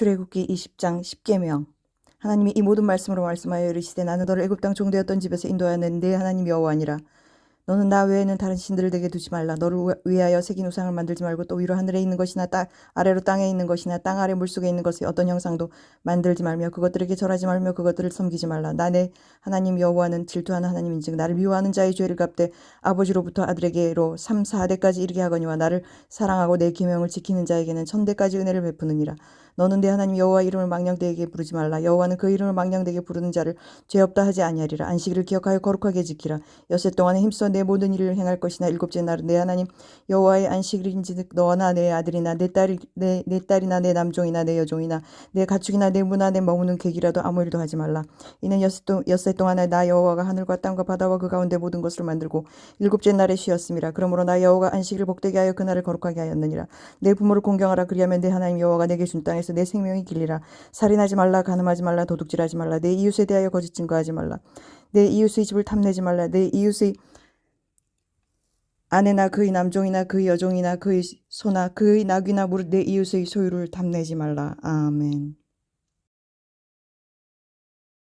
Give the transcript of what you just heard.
출애굽기 20장 10계명. 하나님이 이 모든 말씀으로 말씀하여 이르시되 나는 너를 애굽 땅 종되었던 집에서 인도하였는 내 하나님 여호와니라. 너는 나 외에는 다른 신들을 되게 두지 말라. 너를 위하여 새긴 우상을 만들지 말고 또 위로 하늘에 있는 것이나 땅 아래로 땅에 있는 것이나 땅 아래 물속에 있는 것의 어떤 형상도 만들지 말며 그것들에게 절하지 말며 그것들을 섬기지 말라. 나내 하나님 여호와는 질투하는 하나님인즉 나를 미워하는 자의 죄를 갚되 아버지로부터 아들에게로 3, 4대까지 이르게 하거니와 나를 사랑하고 내 계명을 지키는 자에게는 천대까지 은혜를 베푸느니라 너는 내 하나님 여호와 이름을 망령되게 부르지 말라. 여호와는 그 이름을 망령되게 부르는 자를 죄 없다 하지 아니하리라. 안식일을 기억하여 거룩하게 지키라. 엿새 동안에 힘써 내 모든 일을 행할 것이나 일곱째 날은 내 하나님 여호와의 안식일인지즉 너나 내 아들이나 내 딸이 내, 내 딸이나 내 남종이나 내 여종이나 내 가축이나 내내 머무는 객이라도 아무 일도 하지 말라. 이는 엿새, 동, 엿새 동안에 나 여호와가 하늘과 땅과 바다와 그 가운데 모든 것을 만들고 일곱째 날에 쉬었음이라 그러므로 나 여호와가 안식일을 복되게 하여 그날을 거룩하게 하였느니라. 내 부모를 공경하라. 그리하면 내 하나님 여호와가 내게 준 땅에서 내 생명이 길리라. 살인하지 말라 간음하지 말라 도둑질하지 말라. 내 이웃에 대하여 거짓 증거하지 말라. 내 이웃의 집을 탐내지 말라. 내 이웃의 아내나 그의 남종이나 그의 여종이나 그의 소나 그의 낙이나 무릇 내 이웃의 소유를 탐내지 말라. 아멘